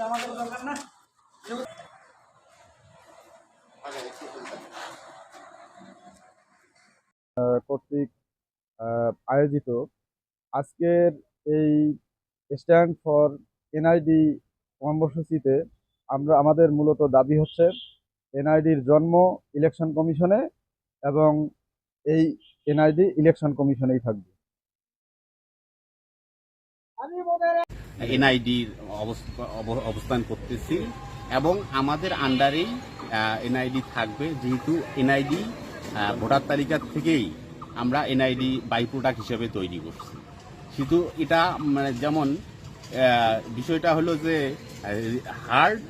আমাদের দরকার না। কর্তৃক আয়োজিত আজকের এই স্ট্যান্ড ফর এনআইডি কর্মসূচিতে আমরা আমাদের মূলত দাবি হচ্ছে এনআইডির জন্ম ইলেকশন কমিশনে এবং এই এনআইডি ইলেকশন কমিশনেই থাকবে। এনআইডির অবস্থান করতেছি এবং আমাদের আন্ডারেই এনআইডি থাকবে যেহেতু এনআইডি ভোটার তালিকা থেকেই আমরা এনআইডি বাই প্রোডাক্ট হিসেবে তৈরি করছি। কিন্তু এটা মানে যেমন বিষয়টা হলো যে হার্ড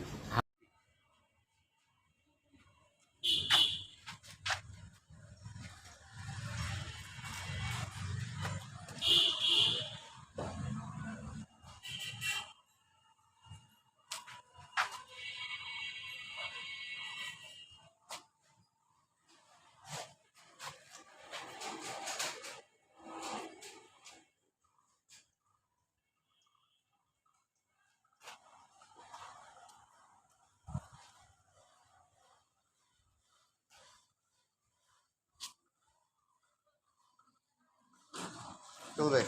চলবে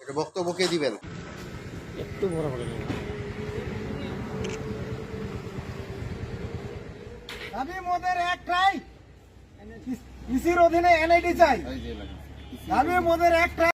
একটা বক্তব্য কে দিবেন? দাবি মোদের একটাই ইসির অধীনে এনআইডি চাই। আমি মোদের একটাই